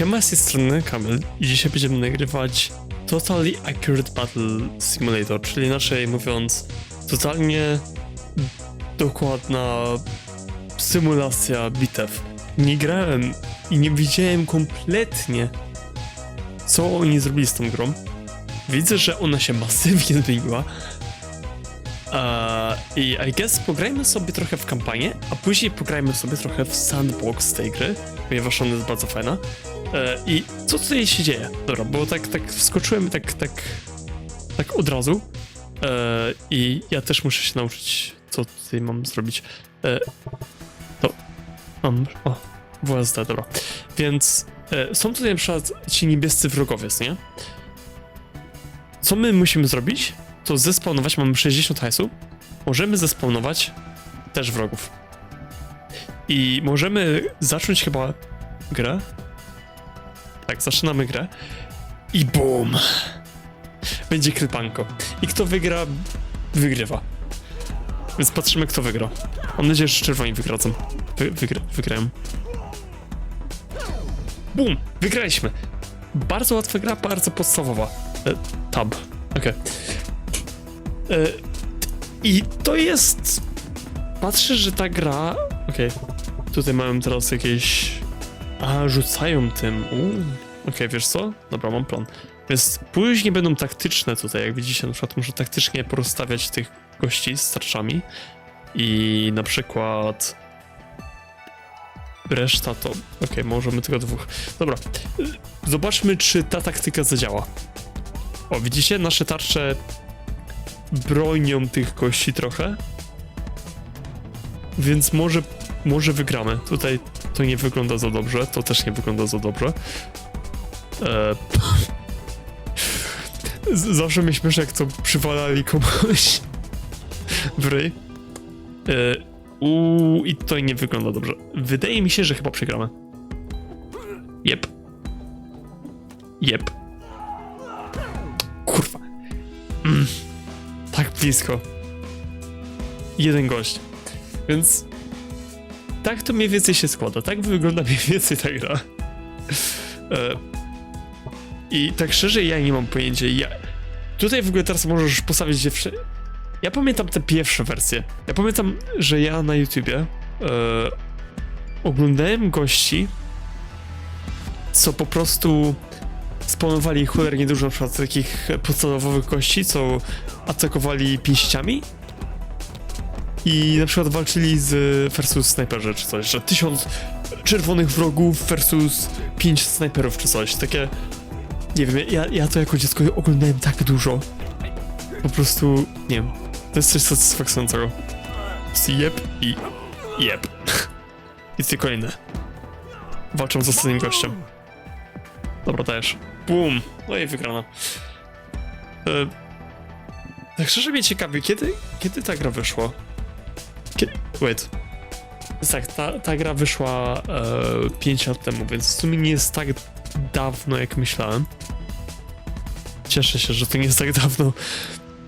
Siema, z tej strony Kamil i dzisiaj będziemy nagrywać Totally Accurate Battle Simulator, czyli inaczej mówiąc, totalnie dokładna symulacja bitew. Nie grałem i nie widziałem kompletnie, co oni zrobili z tą grą. Widzę, że ona się masywnie zmieniła. Eee, I I guess pograjmy sobie trochę w kampanię, a później pograjmy sobie trochę w sandbox tej gry, ponieważ ona jest bardzo fajna. E, I co tutaj się dzieje? Dobra, bo tak, tak wskoczyłem tak, tak, tak od razu. E, I ja też muszę się nauczyć, co tutaj mam zrobić. E, to mam, o, WSD, dobra. Więc są tutaj na przykład ci niebiescy wrogowie, nie? Co my musimy zrobić? To zespawnować, mamy 60 hajsu. Możemy zespawnować też wrogów. I możemy zacząć chyba grę. Zaczynamy grę. I BUM! Będzie krypanko. I kto wygra, wygrywa. Więc patrzymy, kto wygra. Mam nadzieję, że czerwoni wygradzą. Wy, wygra, wygrają. BUM! Wygraliśmy! Bardzo łatwa gra, bardzo podstawowa. E, tab. Okej. E, I to jest... Patrzę, że ta gra... Okej. Tutaj mają teraz jakieś... A, rzucają tym. Uuu. Okej, wiesz co? Dobra, mam plan. Więc później będą taktyczne tutaj, jak widzicie, na przykład muszę taktycznie porozstawiać tych gości z tarczami i na przykład reszta to... Okej, możemy tylko dwóch. Dobra, zobaczmy, czy ta taktyka zadziała. O, widzicie? Nasze tarcze bronią tych gości trochę. Więc może, może wygramy. Tutaj to nie wygląda za dobrze, to też nie wygląda za dobrze. E... Zawsze mnie śmieszy, jak to przywalali komuś w ryj. E... Uuu, i to nie wygląda dobrze. Wydaje mi się, że chyba przegramy. Jep. Jep. Kurwa. Mm. Tak blisko. Jeden gość. Więc tak to mniej więcej się składa. Tak wygląda mniej więcej ta gra. E, I tak szczerze, ja nie mam pojęcia. Ja... Tutaj w ogóle teraz możesz postawić dziewczynę. Ja pamiętam te pierwsze wersje. Ja pamiętam, że ja na YouTubie e, oglądałem gości, co po prostu spawnowali cholernie dużo na przykład takich podstawowych gości, co atakowali pięściami i na przykład walczyli z versus snajperzy czy coś, że tysiąc czerwonych wrogów versus pięć snajperów czy coś, takie nie wiem, ja, ja to jako dziecko oglądałem tak dużo, po prostu, nie wiem, to jest coś satysfakcjonującego. Jep i jep. I tylko kolejne. Walczą z ostatnim gościem. Dobra, dajesz. Boom! No i wygrana. E, tak szczerze mnie ciekawi, kiedy, kiedy ta gra wyszła? Kiedy... Wait. Tak, ta, ta gra wyszła e, 5 lat temu, więc w sumie nie jest tak dawno, jak myślałem. Cieszę się, że to nie jest tak dawno.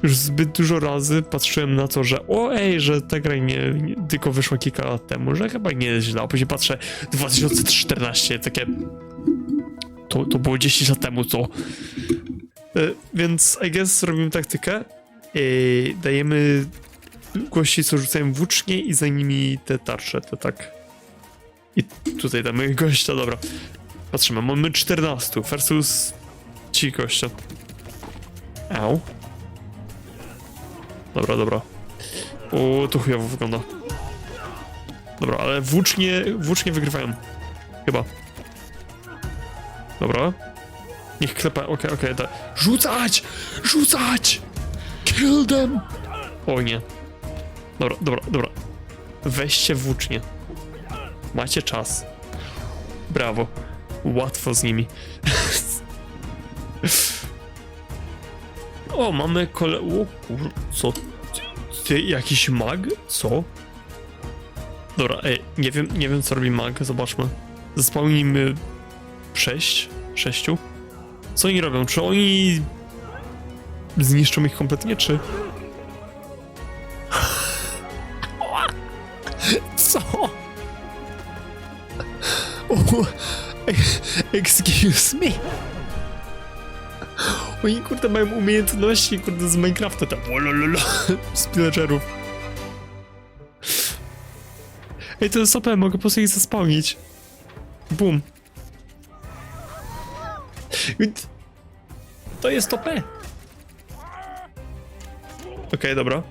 Już zbyt dużo razy patrzyłem na to, że o ej, że ta gra nie, nie tylko wyszła kilka lat temu, że chyba nie jest źle, a później patrzę 2014, takie to, to było 10 lat temu, co? E, więc I guess robimy taktykę. E, dajemy gości, co rzucają włócznie i za nimi te tarcze, te tak. I tutaj damy gościa, dobra. Patrzymy, mamy 14 versus ci gościa. Au. Dobra, dobra. O, to chujowo wygląda. Dobra, ale włócznie, włócznie wygrywają. Chyba. Dobra. Niech klepa, okej, okej, da. Rzucać! Rzucać! Kill them! O nie. Dobra, dobra, dobra. Weźcie włócznie. Macie czas. Brawo. Łatwo z nimi. o, mamy kole... O kur... Co? Ty, jakiś mag? Co? Dobra, ej, nie wiem, nie wiem co robi mag, zobaczmy. Zespełnijmy sześć, sześciu. Co oni robią? Czy oni zniszczą ich kompletnie, czy... Co? Excuse me. Oni kurde mają umiejętności kurde z Minecrafta tam olololo, z. Ej, to jest OP, mogę po prostu ich zespałnić. Bum. To jest OP. Okej, dobra.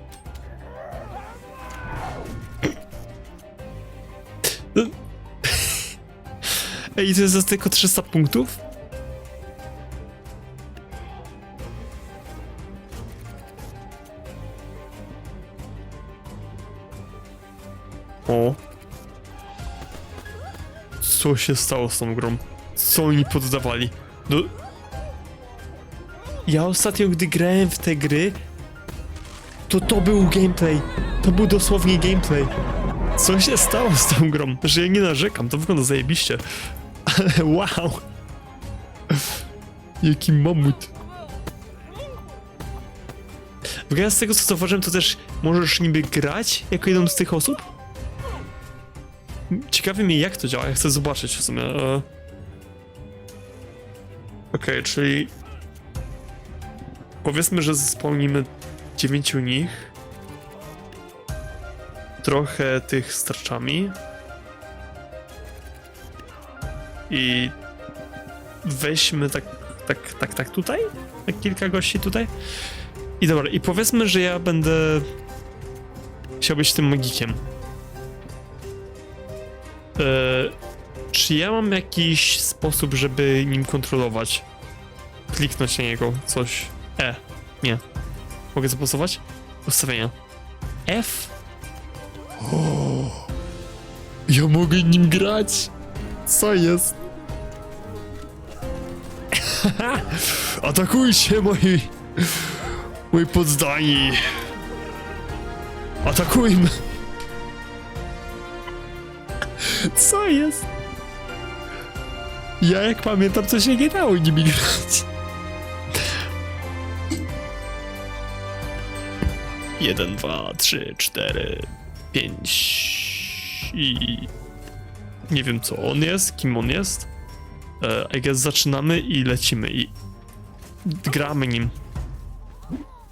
Ej, to jest za tylko 300 punktów? O. Co się stało z tą grą? Co oni poddawali? No... Ja ostatnio, gdy grałem w te gry, to to był gameplay. To był dosłownie gameplay. Co się stało z tą grą? Że ja nie narzekam, to wygląda zajebiście. Wow. Jaki mamut. W z tego co zauważyłem, to też możesz niby grać jako jedną z tych osób? Ciekawi mnie jak to działa, ja chcę zobaczyć w sumie. e. Okej, czyli... Powiedzmy, że spełnimy dziewięciu nich. Trochę tych z I weźmy tak, tak, tak, tak tutaj? Tak kilka gości tutaj? I dobra, i powiedzmy, że ja będę chciał być tym magikiem. E, czy ja mam jakiś sposób, żeby nim kontrolować? Kliknąć na niego, coś. E, nie. Mogę zapasować? Ustawienia. F? O, ja mogę nim grać. Co jest? Atakujcie moi... Moi poddani. Atakujmy. Co jest? Ja jak pamiętam, to się nie dało nimi grać. Jeden, dwa, trzy, cztery, pięć i... Nie wiem co on jest, kim on jest. E, I guess zaczynamy i lecimy i... Gramy nim.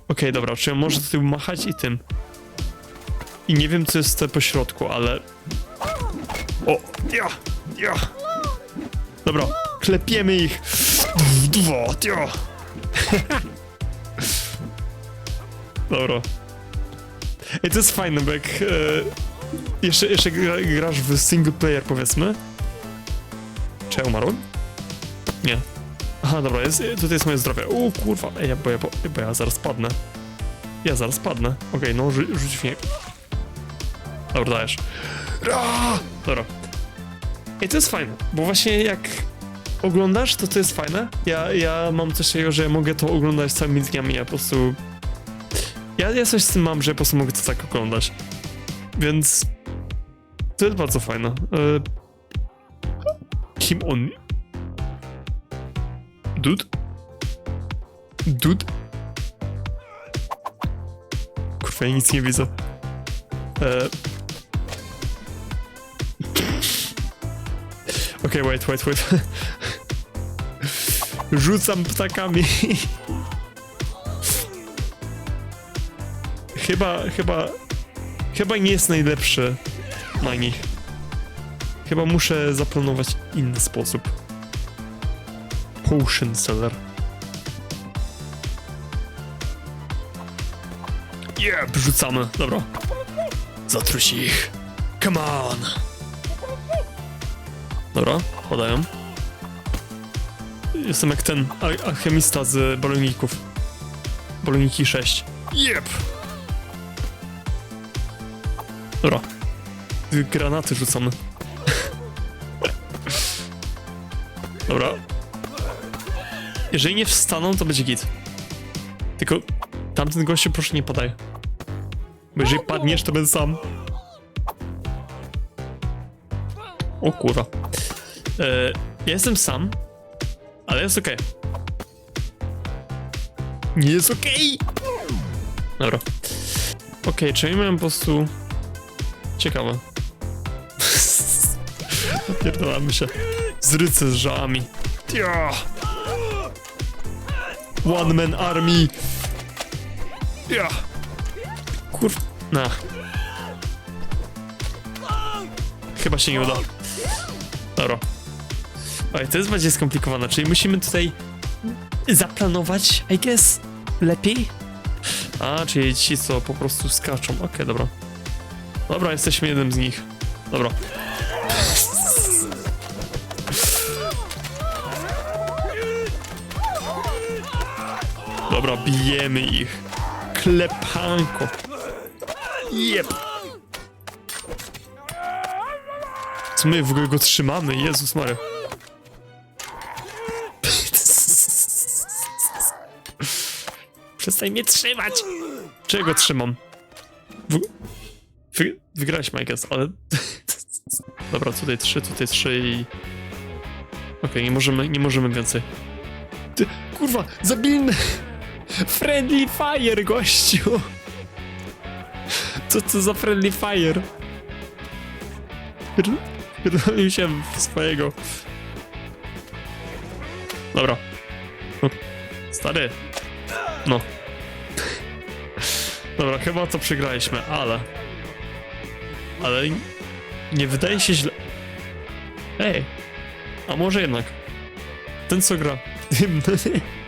Okej, dobra, czy on może tym machać i tym. I nie wiem co jest te po środku, ale... O, ja, ja. Dobra, klepiemy ich. Dwa, ja. Dobra. Ej, to jest fajne, bo jak e, jeszcze, jeszcze gra, grasz w single player, powiedzmy. Czy ja umarłem? Nie. Aha, dobra, jest, tutaj jest moje zdrowie. O kurwa, ej, bo ja, bo, bo ja zaraz padnę. Ja zaraz padnę. Okej, no rzu rzuć mnie. Dobra, dajesz. Ra! Dobra. Ej, to jest fajne, bo właśnie jak oglądasz, to to jest fajne. Ja, ja mam coś takiego, że mogę to oglądać całymi dniami, ja po prostu... Ja, ja coś z tym mam, że po prostu mogę to tak oglądać. Więc... To jest bardzo fajne. E... Kim on... Dude? Dude? Kurwa, ja nic nie widzę. E... Okej, wait, wait, wait. Rzucam ptakami. chyba, chyba... Chyba nie jest najlepszy na nich. Chyba muszę zaplanować inny sposób. Potion seller. Jeb, rzucamy, dobra. Zatruć ich. Come on. Dobra, podają. Jestem jak ten al- alchemista z baloników. Baloniki 6. Jep! Dobra. Granaty rzucamy. Dobra. Jeżeli nie wstaną, to będzie git. Tylko tamten gościu proszę nie podaj. Bo jeżeli padniesz, to będę sam. O kurwa. Ja jestem sam, ale jest okej. Nie jest okej! Dobra. Okej, czyli miałem po prostu... Ciekawe. Napierdalamy się. z rycerzami. Ja. One man army. Ja. Kur... Na. Chyba się nie uda. Dobra. Oj, to jest bardziej skomplikowane, czyli musimy tutaj zaplanować, I guess, lepiej? A, czyli ci, co po prostu skaczą. Okej, dobra. Dobra, jesteśmy jednym z nich. Dobra. Dobra, bijemy ich. Klepanko. Jep. Co my w ogóle go trzymamy? Jezus Maria. Przestań mnie trzymać! Czego trzymam? W... Wy... Guess, ale... Dobra, tutaj trzy, tutaj trzy i... Okej, nie możemy, nie możemy więcej. Ty, kurwa, zabili mnie! Friendly fire, gościu! Co to za friendly fire? Pier- Pierdolił się w swojego. Dobra. Stary. No. Dobra, chyba to przegraliśmy, ale... Ale nie wydaje się źle... Ej, a może jednak. Ten co gra.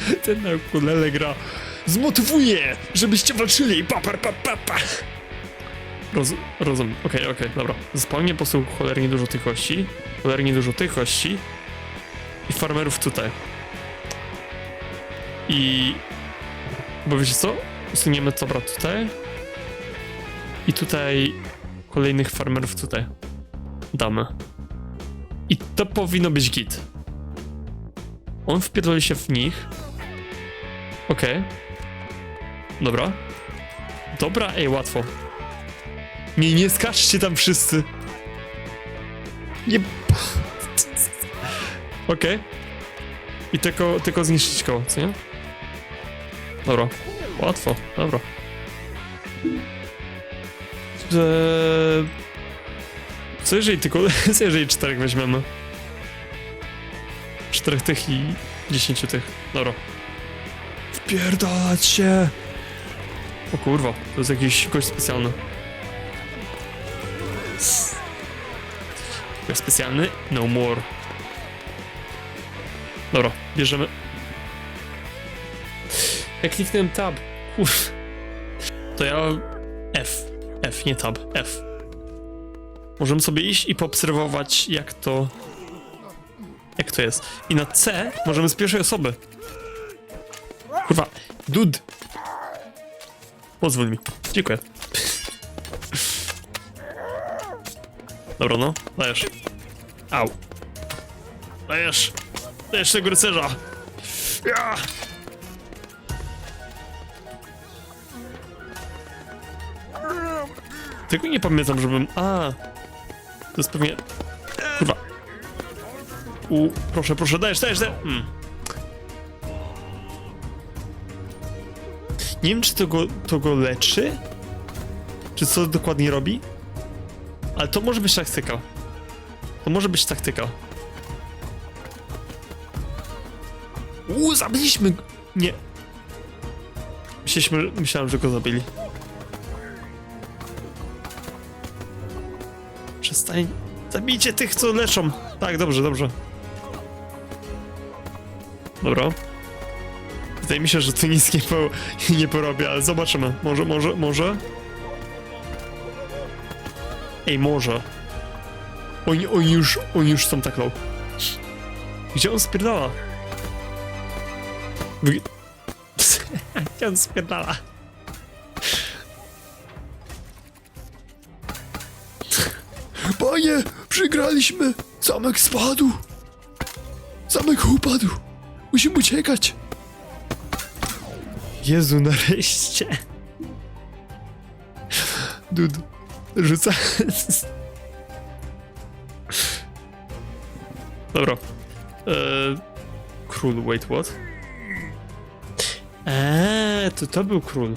Ten na ukulele gra. Zmotywuje, żebyście walczyli. Pa, pa, pa. Roz, rozumiem. Okej, okej, dobra. Zupełnie po prostu cholernie dużo tych kości. Cholernie dużo tych kości. I farmerów tutaj. I... Bo wiecie co? Usuniemy dobra tutaj. I tutaj kolejnych farmerów tutaj. Damy. I to powinno być git. On wpierdoli się w nich. Okej. Dobra. Dobra, ej, łatwo. Nie, nie skaczcie tam wszyscy. Nie... Okej. I tylko, tylko zniszczyć koło, co nie? Dobra. Łatwo, dobra. Eee... Co jeżeli tylko... Co jeżeli czterech weźmiemy? Czterech tych i dziesięciu tych. Dobra. Wpierdalać się! O kurwa, to jest jakiś gość specjalny. Gość specjalny? No more. Dobra, bierzemy. Jak kliknąłem tab, uff. To ja... F. F, nie tab, F. Możemy sobie iść i poobserwować, jak to... Jak to jest. I na C możemy z pierwszej osoby. Kurwa, dud. Pozwól mi. Dziękuję. Dobra, no, dajesz. Au. Dajesz. Dajesz tego rycerza. Ja. Tylko nie pamiętam, żebym... A. To jest pewnie... Kurwa. U, proszę, proszę, dajesz, dajesz, dajesz. Hmm. Nie wiem, czy to go, to go leczy? Czy co dokładnie robi? Ale to może być taktyka. To może być taktyka. Uuu, zabiliśmy go. Nie. Myśleliśmy, myślałem, że go zabili. Przestań. Zabijcie tych, co leczą. Tak, dobrze, dobrze. Dobra. Wydaje mi się, że to nic nie, po, nie porobię, ale zobaczymy. Może, może, może. Ej, może. Oni, oni już, oni już są tak low. Gdzie on spierdala? Wy... Gdzie on spierdala? Panie, przegraliśmy! Zamek spadł! Zamek upadł! Musimy uciekać! Jezu, nareszcie. Dud, rzuca. Dobra. Eee, król, wait, what? Eee, to to był król.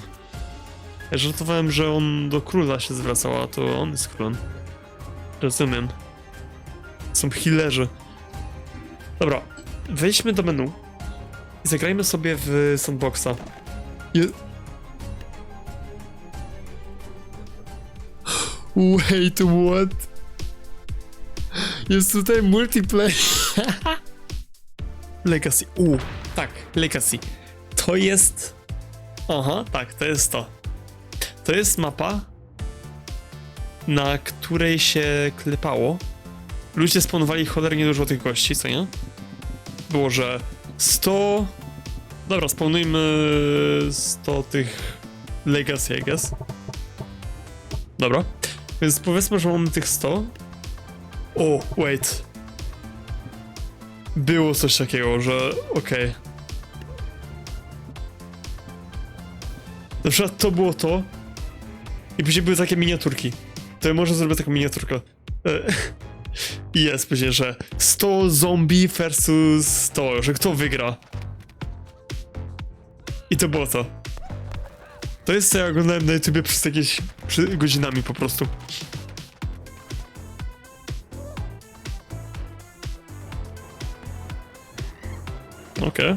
Ja żartowałem, że on do króla się zwracał, a to on jest królem. Rozumiem. Są healerzy. Dobra, wejdźmy do menu i zagrajmy sobie w sandboxa. Wait, what? Jest tutaj multiplayer. Legacy. U, tak, Legacy. To jest. Aha, tak, to jest to. To jest mapa, na której się klepało. Ludzie spawnowali cholernie dużo tych gości, co nie? Było, że 100. Dobra, spawnujmy 100 tych Legacy, I guess. Dobra. Więc powiedzmy, że mamy tych 100. O, wait. Było coś takiego, że okej. Na przykład to było to. I później były takie miniaturki. To ja może zrobię taką miniaturkę. E, I jest później, że 100 zombie versus 100, że kto wygra. I to było to. To jest co ja oglądałem na YouTubie przez jakieś przy, godzinami po prostu. Okej.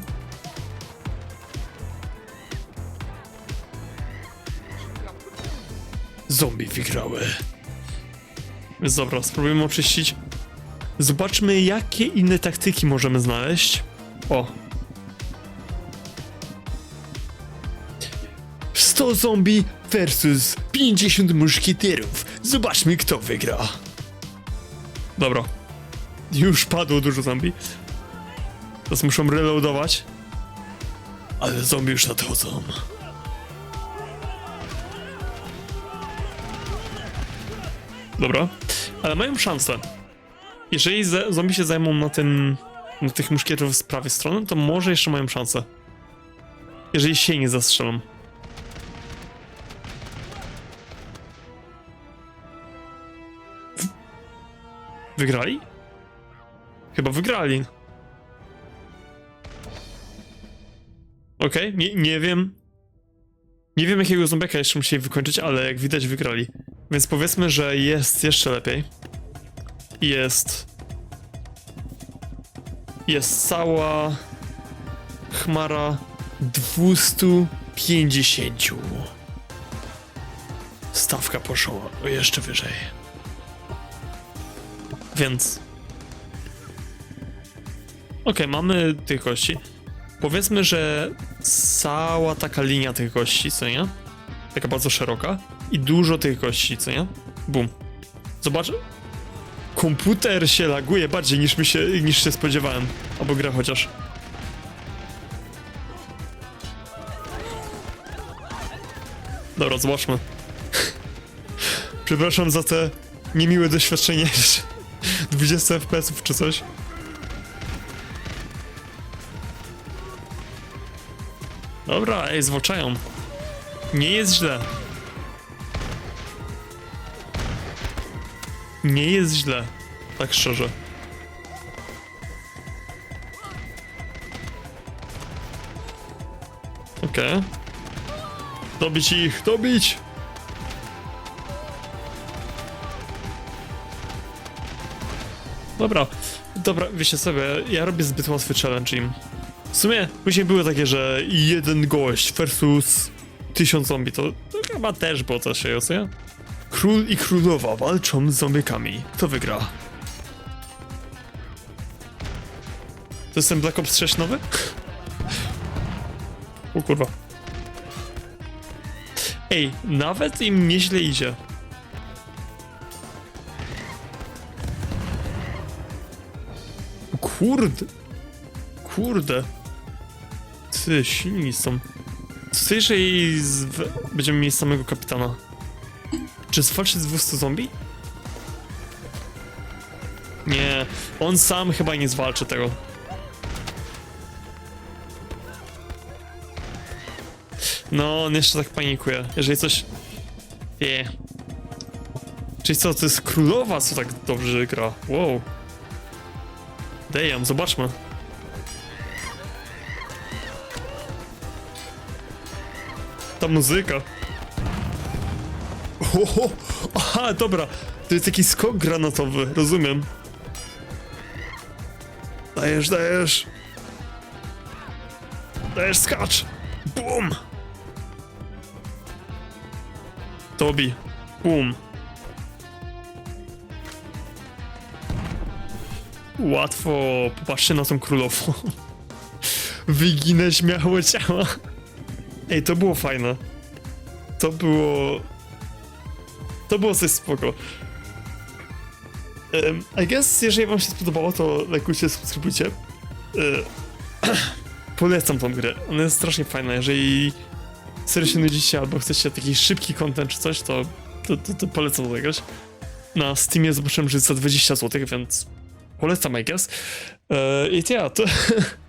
Zombie wygrały. Dobra, spróbujemy oczyścić. Zobaczmy, jakie inne taktyki możemy znaleźć. O. 100 zombie versus 50 muszkieterów. Zobaczmy, kto wygra. Dobra. Już padło dużo zombie. Teraz muszą reloadować. Ale zombie już nadchodzą. Dobra. Ale mają szansę. Jeżeli zombie się zajmą na tym. na tych muszkieterów z prawej strony, to może jeszcze mają szansę. Jeżeli się nie zastrzelą. Wygrali? Chyba wygrali. Okej, nie, nie wiem. Nie wiem jakiego zombiaka jeszcze musieli wykończyć, ale jak widać wygrali. Więc powiedzmy, że jest jeszcze lepiej. Jest. Jest cała chmara 250. Stawka poszła jeszcze wyżej. Więc. Okej, mamy tych gości. Powiedzmy, że cała taka linia tych gości, co nie? Taka bardzo szeroka. I dużo tych gości, co nie? Bum. Zobacz. Komputer się laguje bardziej niż, mi się, niż się spodziewałem. Albo gra chociaż. Dobra, zobaczmy. Przepraszam za te niemiłe doświadczenie. 20 FPS-ów czy coś. Dobra, ej, zwalczają. Nie jest źle. Nie jest źle. Tak szczerze. Okej. Dobić ich, dobić! Dobra, dobra, wiecie sobie, ja robię zbyt łatwy challenge im. W sumie później były takie, że jeden gość versus tysiąc zombie, to, to chyba też było coś co nie? Król i królowa walczą z zombiekami. Kto wygra? To jest ten Black Ops 6 nowy? O kurwa. Ej, nawet im nieźle idzie. Kurde. Kurde. Ty, silni są. Co jeżeli z... będziemy mieli samego kapitana? Czy zwalczy z 200 zombie? Nie, on sam chyba nie zwalczy tego. No, on jeszcze tak panikuje. Jeżeli coś... Nie. Czyli co, to jest królowa, co tak dobrze gra? Wow. Damn, zobaczmy. Ta muzyka. Oho, aha, dobra. To jest jakiś skok granatowy, rozumiem. Dajesz, dajesz. Dajesz, skacz. Bum. Tobi. Bum. Łatwo. Popatrzcie na tą królową. Wyginę śmiało ciała. Ej, to było fajne. To było... To było coś spoko. Um, I guess, jeżeli wam się spodobało, to lajkujcie, subskrybujcie. E, polecam tą grę. Ona jest strasznie fajna. Jeżeli serio się nudzicie albo chcecie taki szybki content czy coś, to, to, to, to polecam zagrać. Na Steamie zobaczyłem, że jest za 20 zł, więc polecam, I guess. E, I ja, to...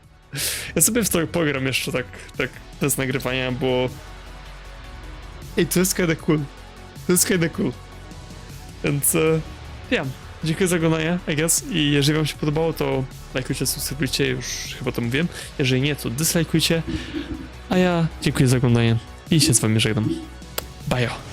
ja sobie w to pogram jeszcze tak, tak bez nagrywania, bo... Ej, to jest kinda cool. To jest kinda cool. Więc... E, ja. Dziękuję za oglądanie, I guess. I jeżeli wam się podobało, to lajkujcie, subskrybujcie, już chyba to mówiłem. Jeżeli nie, to dyslajkujcie. A ja dziękuję za oglądanie i się z wami żegnam. Bajo.